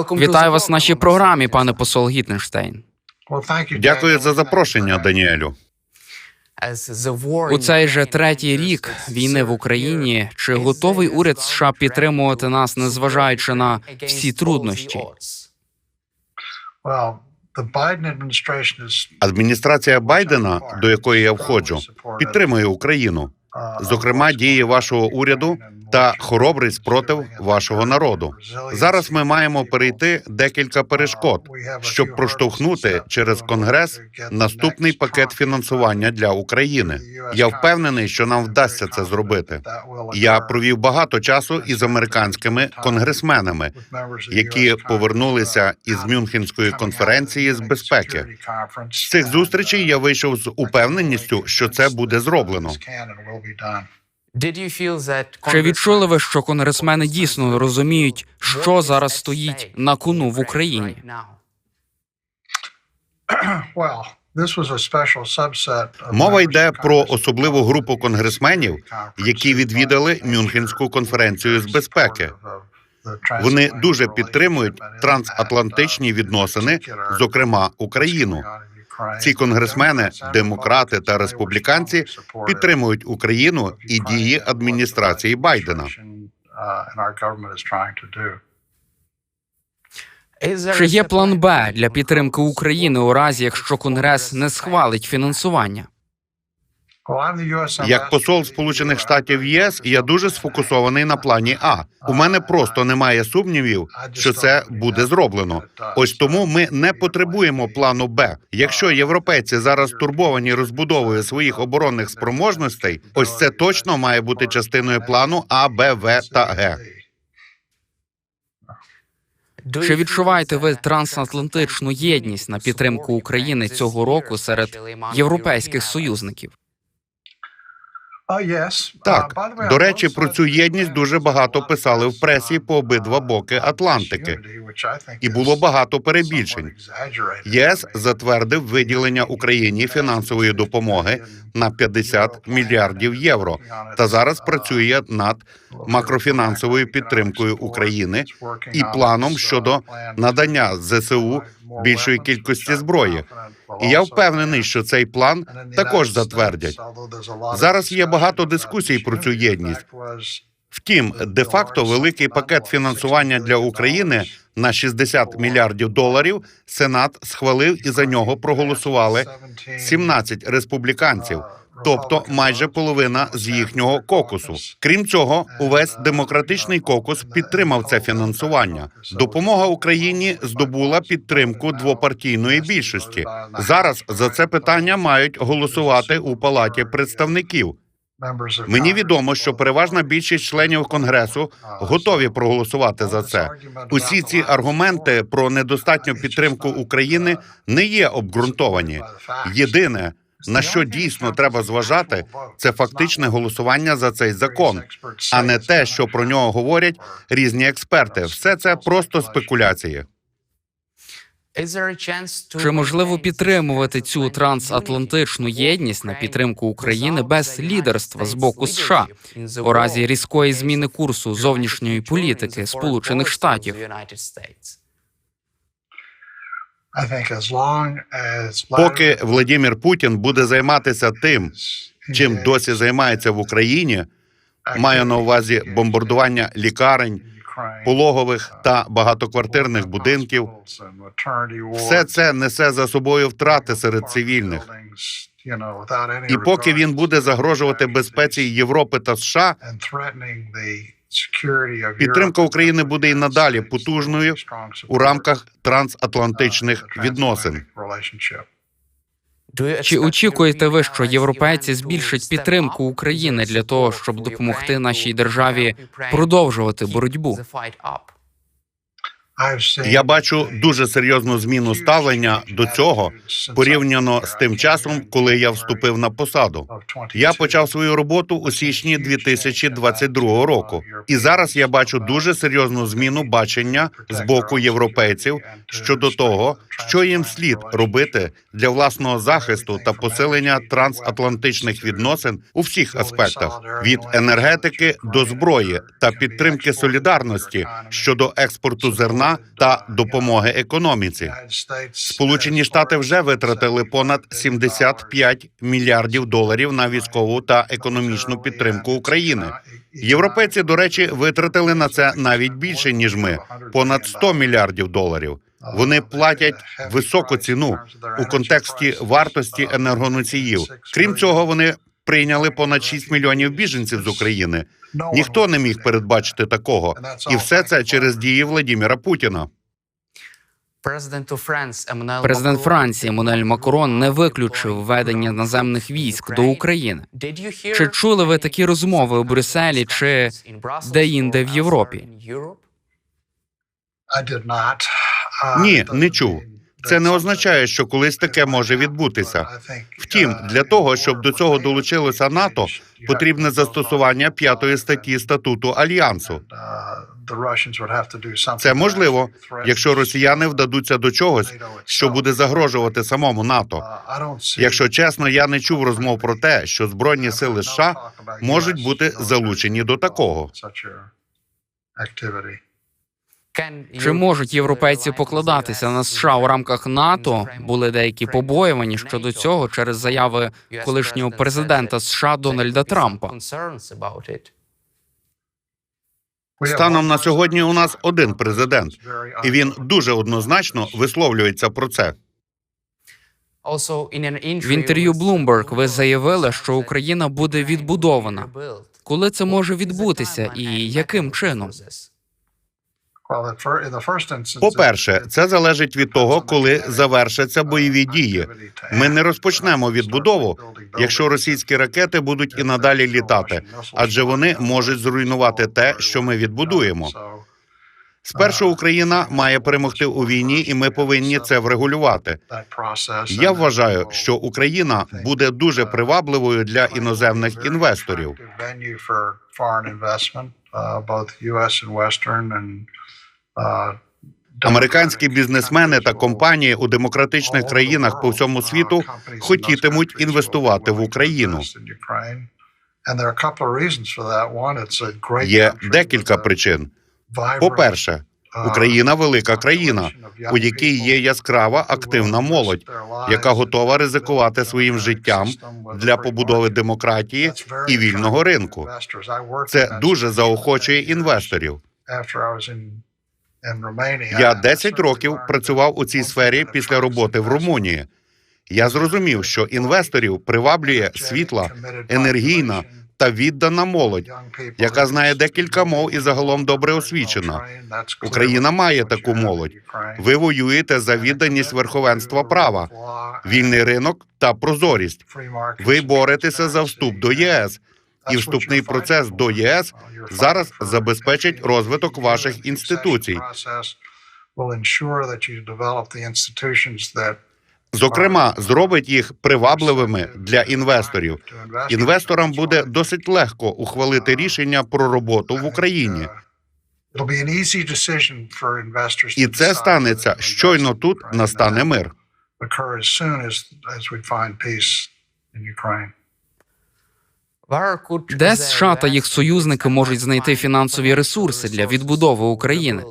Вітаю вас в нашій програмі, пане посол Гіттенштейн. Дякую за запрошення, Даніелю. У цей же третій рік війни в Україні. Чи готовий уряд США підтримувати нас, незважаючи на всі труднощі? Адміністрація Байдена, до якої я входжу, підтримує Україну, зокрема дії вашого уряду та хоробрий спротив вашого народу. Зараз ми маємо перейти декілька перешкод, щоб проштовхнути через конгрес наступний пакет фінансування для України. Я впевнений, що нам вдасться це зробити. Я провів багато часу із американськими конгресменами, які повернулися із Мюнхенської конференції з безпеки. З цих зустрічей я вийшов з упевненістю, що це буде зроблено. Чи відчули ви, що конгресмени дійсно розуміють, що зараз стоїть на кону в Україні? Мова йде про особливу групу конгресменів, які відвідали Мюнхенську конференцію з безпеки. Вони дуже підтримують трансатлантичні відносини, зокрема Україну. Ці конгресмени, демократи та республіканці, підтримують Україну і дії адміністрації Байдена. Чи є план Б для підтримки України у разі, якщо Конгрес не схвалить фінансування? Як посол Сполучених Штатів ЄС, я дуже сфокусований на плані А. У мене просто немає сумнівів, що це буде зроблено. Ось тому ми не потребуємо плану Б. Якщо європейці зараз турбовані розбудовою своїх оборонних спроможностей, ось це точно має бути частиною плану А, Б, В та Г. Чи відчуваєте ви трансатлантичну єдність на підтримку України цього року серед європейських союзників? Так, до речі, про цю єдність дуже багато писали в пресі по обидва боки Атлантики, і було багато перебільшень. ЄС затвердив виділення Україні фінансової допомоги на 50 мільярдів євро. та зараз працює над макрофінансовою підтримкою України і планом щодо надання ЗСУ більшої кількості зброї. І я впевнений, що цей план також затвердять. Зараз є багато дискусій про цю єдність. Втім, де-факто великий пакет фінансування для України на 60 мільярдів доларів Сенат схвалив і за нього проголосували 17 республіканців. Тобто майже половина з їхнього кокусу. Крім цього, увесь демократичний кокус підтримав це фінансування. Допомога Україні здобула підтримку двопартійної більшості. Зараз за це питання мають голосувати у палаті представників. Мені відомо, що переважна більшість членів конгресу готові проголосувати за це. Усі ці аргументи про недостатню підтримку України не є обґрунтовані. Єдине на що дійсно треба зважати, це фактичне голосування за цей закон, а не те, що про нього говорять різні експерти. Все це просто спекуляції. Чи можливо підтримувати цю трансатлантичну єдність на підтримку України без лідерства з боку США у разі різкої зміни курсу зовнішньої політики Сполучених Штатів? Поки Владимир Путін буде займатися тим, чим досі займається в Україні, маю на увазі бомбардування лікарень, пологових та багатоквартирних будинків. Все це несе за собою втрати серед цивільних. І поки він буде загрожувати безпеці Європи та США, підтримка України буде і надалі потужною у рамках трансатлантичних відносин. Чи очікуєте ви, що європейці збільшать підтримку України для того, щоб допомогти нашій державі продовжувати боротьбу? Я бачу дуже серйозну зміну ставлення до цього порівняно з тим часом, коли я вступив на посаду. Я почав свою роботу у січні 2022 року, і зараз я бачу дуже серйозну зміну бачення з боку європейців щодо того, що їм слід робити для власного захисту та посилення трансатлантичних відносин у всіх аспектах від енергетики до зброї та підтримки солідарності щодо експорту зерна та допомоги економіці. Сполучені Штати вже витратили понад 75 мільярдів доларів на військову та економічну підтримку України. Європейці, до речі, витратили на це навіть більше ніж ми понад 100 мільярдів доларів. Вони платять високу ціну у контексті вартості енергоносіїв. Крім цього, вони прийняли понад 6 мільйонів біженців з України. Ніхто не міг передбачити такого, і все це через дії Владіміра Путіна. Президент Франції Еммануель Макрон не виключив введення наземних військ до України. Чи чули ви такі розмови у Брюсселі чи де-інде в Європі? Ні, не чув. Це не означає, що колись таке може відбутися. Втім, для того, щоб до цього долучилося НАТО, потрібне застосування п'ятої статті статуту альянсу. Це можливо, якщо росіяни вдадуться до чогось, що буде загрожувати самому НАТО. Якщо чесно, я не чув розмов про те, що збройні сили США можуть бути залучені до такого. Чи можуть європейці покладатися на США у рамках НАТО? Були деякі побоювані щодо цього через заяви колишнього президента США Дональда Трампа. Станом на сьогодні у нас один президент, і він дуже однозначно висловлюється про це. В інтерв'ю Bloomberg ви заявили, що Україна буде відбудована. Коли це може відбутися і яким чином? По-перше, це залежить від того, коли завершаться бойові дії. Ми не розпочнемо відбудову, якщо російські ракети будуть і надалі літати, адже вони можуть зруйнувати те, що ми відбудуємо. Спершу Україна має перемогти у війні, і ми повинні це врегулювати. Я вважаю, що Україна буде дуже привабливою для іноземних інвесторів. Американські бізнесмени та компанії у демократичних країнах по всьому світу хотітимуть інвестувати в Україну. Є декілька причин. По-перше, Україна велика країна, у якій є яскрава активна молодь, яка готова ризикувати своїм життям для побудови демократії і вільного ринку. Це дуже заохочує інвесторів. Я 10 років працював у цій сфері після роботи в Румунії. Я зрозумів, що інвесторів приваблює світла, енергійна та віддана молодь, яка знає декілька мов і загалом добре освічена. Україна має таку молодь. Ви воюєте за відданість верховенства права, вільний ринок та прозорість. Ви боретеся за вступ до ЄС, і вступний процес до ЄС зараз забезпечить розвиток ваших інституцій. Зокрема, зробить їх привабливими для інвесторів. Інвесторам буде досить легко ухвалити рішення про роботу в Україні. І це станеться щойно тут настане мир. Де США та їх союзники можуть знайти фінансові ресурси для відбудови України?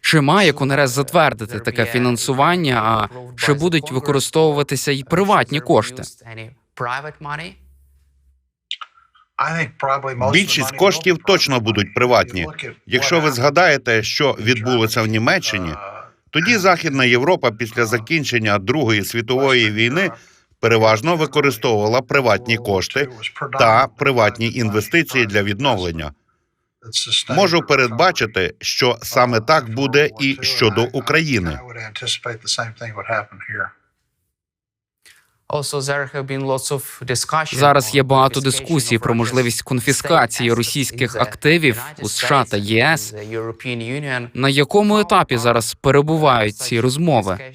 Чи має Конгрес затвердити таке фінансування? А чи будуть використовуватися й приватні кошти? Більшість коштів точно будуть приватні. Якщо ви згадаєте, що відбулося в Німеччині, тоді Західна Європа після закінчення Другої світової війни переважно використовувала приватні кошти та приватні інвестиції для відновлення. Можу передбачити, що саме так буде і щодо України. Зараз є багато дискусій про можливість конфіскації російських активів у США та ЄС. На якому етапі зараз перебувають ці розмови?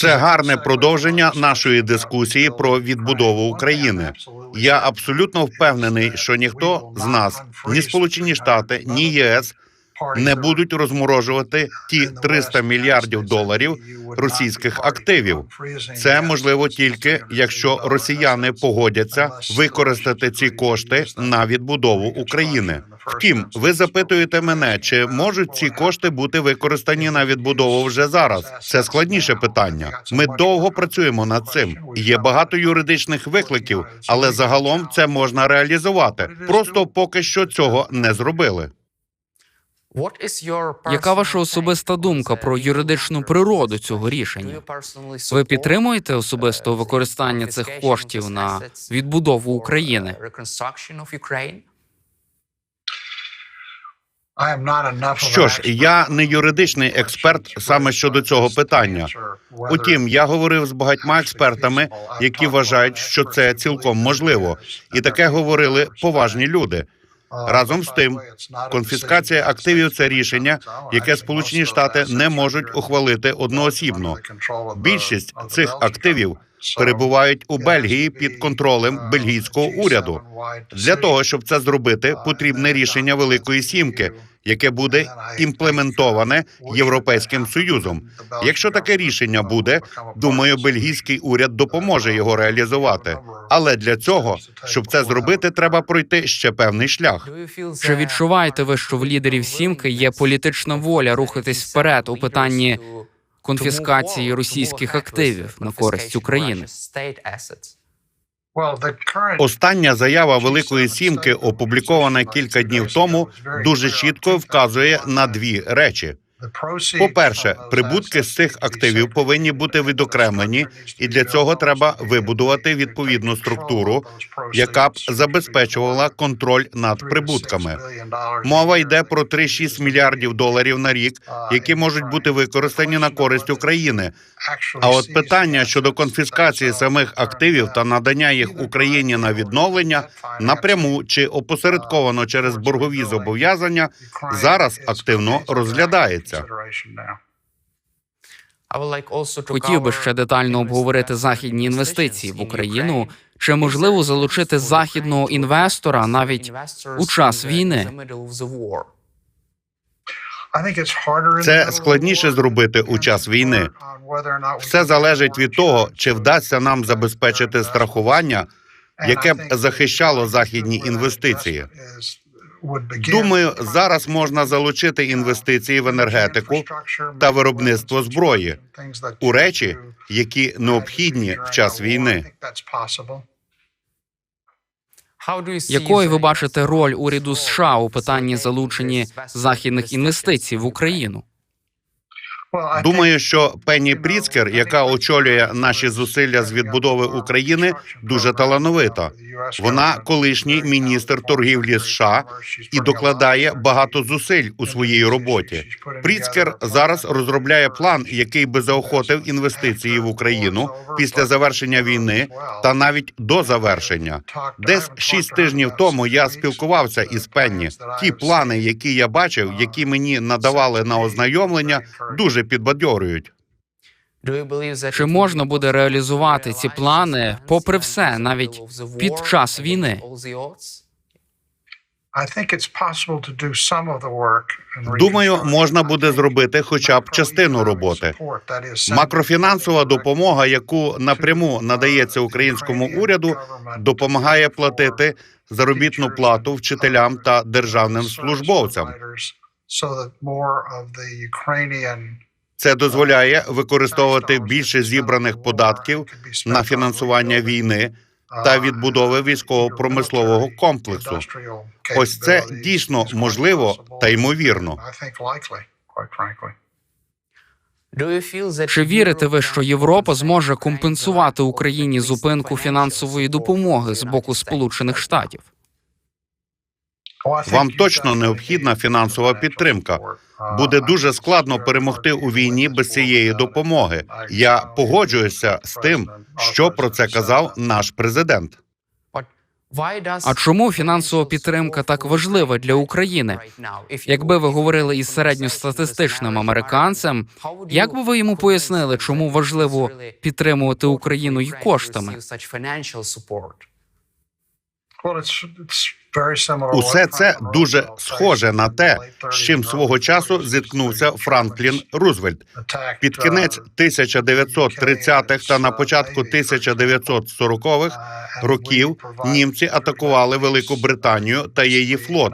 Це гарне продовження нашої дискусії про відбудову України. Я абсолютно впевнений, що ніхто з нас, ні Сполучені Штати, ні ЄС не будуть розморожувати ті 300 мільярдів доларів російських активів. Це можливо тільки якщо росіяни погодяться використати ці кошти на відбудову України. Втім, ви запитуєте мене, чи можуть ці кошти бути використані на відбудову вже зараз? Це складніше питання. Ми довго працюємо над цим. Є багато юридичних викликів, але загалом це можна реалізувати. Просто поки що цього не зробили. Яка ваша особиста думка про юридичну природу цього рішення? Ви підтримуєте особисто використання цих коштів на відбудову України? Що ж, я не юридичний експерт саме щодо цього питання. Утім, я говорив з багатьма експертами, які вважають, що це цілком можливо, і таке говорили поважні люди. Разом з тим, конфіскація активів це рішення, яке Сполучені Штати не можуть ухвалити одноосібно. Більшість цих активів перебувають у Бельгії під контролем бельгійського уряду. Для того щоб це зробити, потрібне рішення Великої Сімки, яке буде імплементоване Європейським Союзом. Якщо таке рішення буде, думаю, бельгійський уряд допоможе його реалізувати. Але для цього, щоб це зробити, треба пройти ще певний шлях. Чи відчуваєте ви, що в лідерів сімки є політична воля рухатись вперед у питанні конфіскації російських активів на користь України? Остання заява Великої Сімки, опублікована кілька днів тому, дуже чітко вказує на дві речі. По-перше, прибутки з цих активів повинні бути відокремлені, і для цього треба вибудувати відповідну структуру, яка б забезпечувала контроль над прибутками. Мова йде про 3-6 мільярдів доларів на рік, які можуть бути використані на користь України. А от питання щодо конфіскації самих активів та надання їх Україні на відновлення напряму чи опосередковано через боргові зобов'язання зараз активно розглядається. Хотів би ще детально обговорити західні інвестиції в Україну. Чи можливо залучити західного інвестора навіть у час війни? Це складніше зробити у час війни. Все залежить від того, чи вдасться нам забезпечити страхування, яке б захищало західні інвестиції. Думаю, зараз можна залучити інвестиції в енергетику та виробництво зброї у речі, які необхідні в час війни. Якою ви бачите роль уряду США у питанні залучення західних інвестицій в Україну? Думаю, що Пенні Пріцкер, яка очолює наші зусилля з відбудови України, дуже талановита. Вона колишній міністр торгівлі США і докладає багато зусиль у своїй роботі. Пріцкер зараз розробляє план, який би заохотив інвестиції в Україну після завершення війни та навіть до завершення. Десь шість тижнів тому я спілкувався із Пенні. Ті плани, які я бачив, які мені надавали на ознайомлення, дуже підбадьорюють. Чи можна буде реалізувати ці плани, попри все, навіть під час війни? Думаю, можна буде зробити хоча б частину роботи. Макрофінансова допомога, яку напряму надається українському уряду, допомагає платити заробітну плату вчителям та державним службовцям. Це дозволяє використовувати більше зібраних податків на фінансування війни та відбудови військово-промислового комплексу. Ось це дійсно можливо та ймовірно. Чи вірите ви, що Європа зможе компенсувати Україні зупинку фінансової допомоги з боку Сполучених Штатів? Вам точно необхідна фінансова підтримка. Буде дуже складно перемогти у війні без цієї допомоги. Я погоджуюся з тим, що про це казав наш президент. А чому фінансова підтримка так важлива для України? Якби ви говорили із середньостатистичним американцем, як би ви йому пояснили, чому важливо підтримувати Україну і коштами? Усе це дуже схоже на те, з чим свого часу зіткнувся Франклін Рузвельт. Під кінець 1930-х та на початку 1940-х років німці атакували Велику Британію та її флот.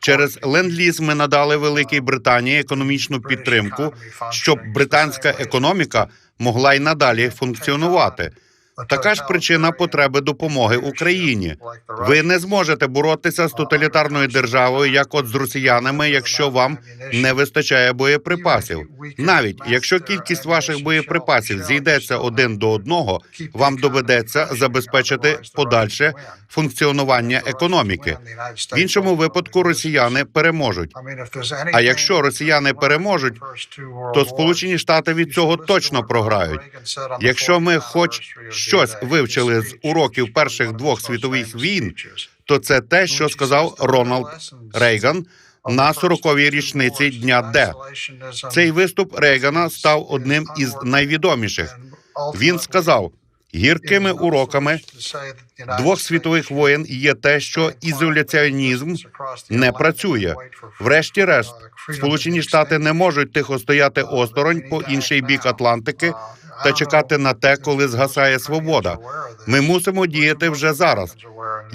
Через ленд-ліз ми надали Великій Британії економічну підтримку, щоб британська економіка могла й надалі функціонувати. Така ж причина потреби допомоги Україні. Ви не зможете боротися з тоталітарною державою, як от з росіянами, якщо вам не вистачає боєприпасів. Навіть якщо кількість ваших боєприпасів зійдеться один до одного, вам доведеться забезпечити подальше функціонування економіки. В іншому випадку росіяни переможуть. А якщо росіяни переможуть, то Сполучені Штати від цього точно програють. Якщо ми хоч щось вивчили з уроків перших двох світових війн, то це те, що сказав Рональд Рейган на 40-й річниці дня Д. Цей виступ Рейгана став одним із найвідоміших. Він сказав: гіркими уроками двох світових воєн є те, що ізоляціонізм не працює. Врешті-решт, Сполучені Штати не можуть тихо стояти осторонь по інший бік Атлантики та чекати на те, коли згасає свобода. Ми мусимо діяти вже зараз.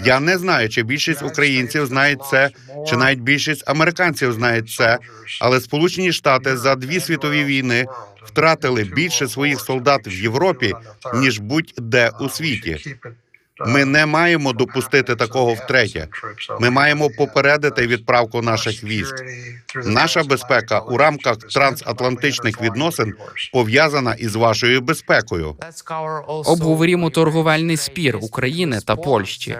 Я не знаю, чи більшість українців знають це, чи навіть більшість американців знають це, але Сполучені Штати за дві світові війни втратили більше своїх солдат в Європі ніж будь-де у світі. Ми не маємо допустити такого втретє. Ми маємо попередити відправку наших військ. Наша безпека у рамках трансатлантичних відносин пов'язана із вашою безпекою. Обговорімо торговельний спір України та Польщі.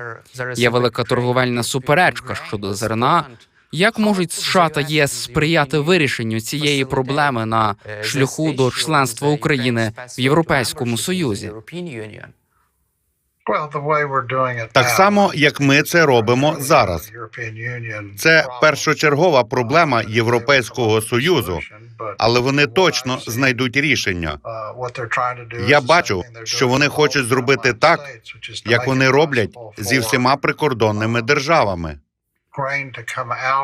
Є велика торговельна суперечка щодо зерна. Як можуть США та ЄС сприяти вирішенню цієї проблеми на шляху до членства України в Європейському Союзі? Так само, як ми це робимо зараз. Це першочергова проблема Європейського союзу, але вони точно знайдуть рішення. Я бачу, що вони хочуть зробити так, як вони роблять зі всіма прикордонними державами.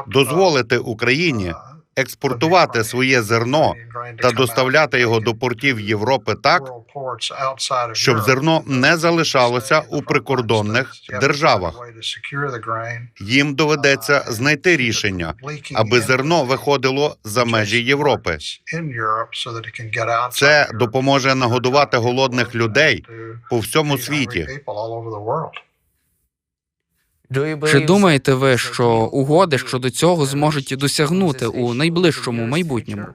Дозволити Україні експортувати своє зерно та доставляти його до портів Європи так, щоб зерно не залишалося у прикордонних державах. Їм доведеться знайти рішення, аби зерно виходило за межі Європи. Це допоможе нагодувати голодних людей по всьому світі. Чи думаєте ви, що угоди щодо цього зможуть досягнути у найближчому майбутньому?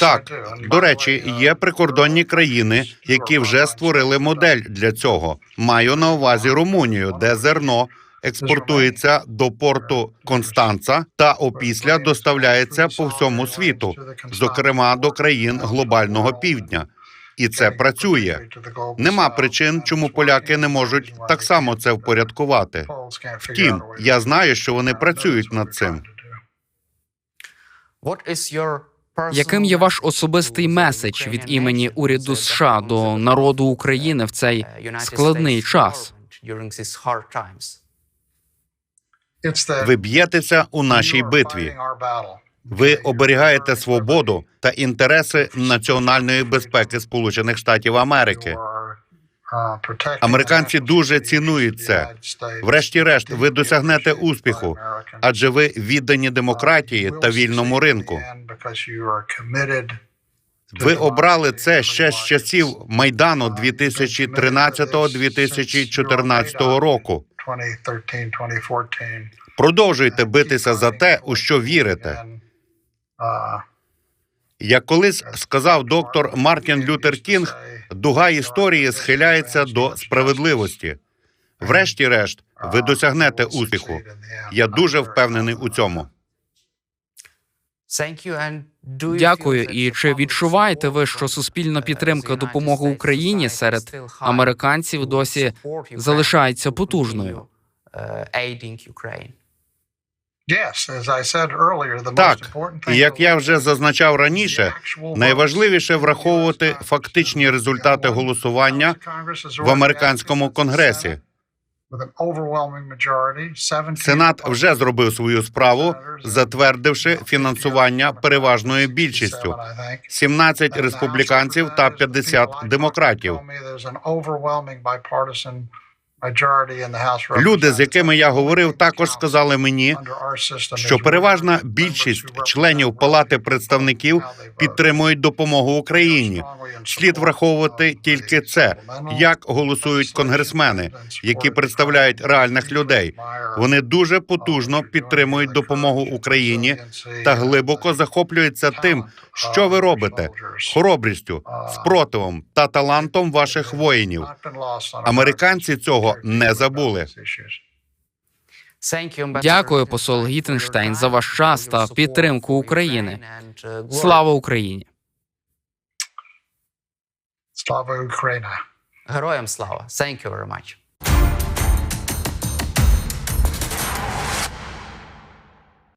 Так, до речі, є прикордонні країни, які вже створили модель для цього. Маю на увазі Румунію, де зерно експортується до порту Констанца та опісля доставляється по всьому світу, зокрема до країн глобального півдня. І це працює. Нема причин, чому поляки не можуть так само це впорядкувати. Втім, я знаю, що вони працюють над цим. Яким є ваш особистий меседж від імені уряду США до народу України в цей складний час? Ви б'єтеся у нашій битві. Ви оберігаєте свободу та інтереси національної безпеки Сполучених Штатів Америки. Американці дуже цінують це. Врешті-решт, ви досягнете успіху, адже ви віддані демократії та вільному ринку. Ви обрали це ще з часів майдану 2013-2014 року. Продовжуйте битися за те, у що вірите. Як колись сказав доктор Мартін Лютер Кінг, дуга історії схиляється до справедливості. Врешті-решт, ви досягнете успіху. Я дуже впевнений у цьому. Дякую. І чи відчуваєте ви, що суспільна підтримка допомоги Україні серед американців досі залишається потужною? Так, як я вже зазначав раніше, найважливіше враховувати фактичні результати голосування в американському конгресі. Сенат вже зробив свою справу, затвердивши фінансування переважною більшістю. 17 республіканців та 50 демократів. Люди, з якими я говорив, також сказали мені, що переважна більшість членів Палати представників підтримують допомогу Україні. Слід враховувати тільки це, як голосують конгресмени, які представляють реальних людей. Вони дуже потужно підтримують допомогу Україні та глибоко захоплюються тим, що ви робите, хоробрістю, спротивом та талантом ваших воїнів. Американці цього не забули. Дякую, посол Гіттенштейн, за ваш час та підтримку України. Слава Україні! Слава Україна! Героям слава! Thank you very much.